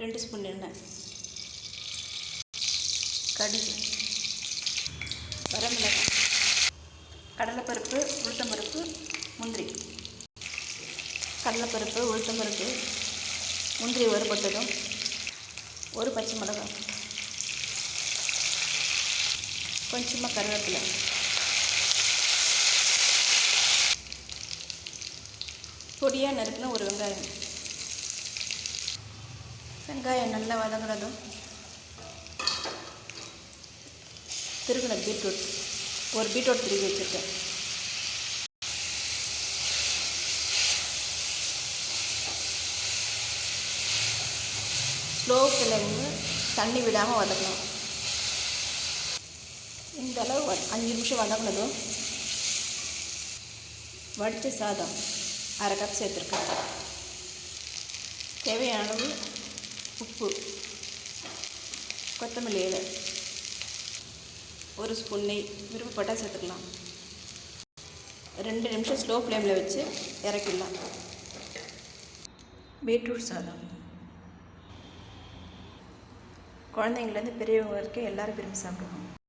ரெண்டு ஸ்பூன் எண்ணெய். கடுகு. வரமிளகாய். கடலைப்பருப்பு உளுத்தம்பருப்பு முந்திரி. கடலைப்பருப்பு உளுத்தம்பருப்பு முந்திரி வறுபட்டதும் ஒரு பச்சை மிளகாய். கொஞ்சமாக கருவேப்பிலை. பொடியாக நறுக்குன ஒரு வெங்காயம். வெங்காயம் நல்லா வதங்குறதும் திருகின பீட்ரூட். ஒரு பீட்ரூட் திருகி வச்சுருக்கேன். ஸ்லோ ஃப்ளேமு தண்ணி விடாமல் வதக்கணும். இந்த அளவு அஞ்சு நிமிஷம் வதங்கினதும் வடித்த சாதம் அரை கப் சேர்த்துருக்கேன். தேவையான அளவு உப்பு கொத்தமல்லி இலை ஒரு ஸ்பூன் நெய் விருப்பப்பட்டால் சேர்த்துக்கலாம். ரெண்டு நிமிஷம் ஸ்லோ ஃப்ளேமில் வச்சு இறக்கிடலாம். பீட்ரூட் சாதம். குழந்தைங்கள்லேருந்து பெரியவங்க வரைக்கும் எல்லோரும் விரும்பி சாப்பிடுவாங்க.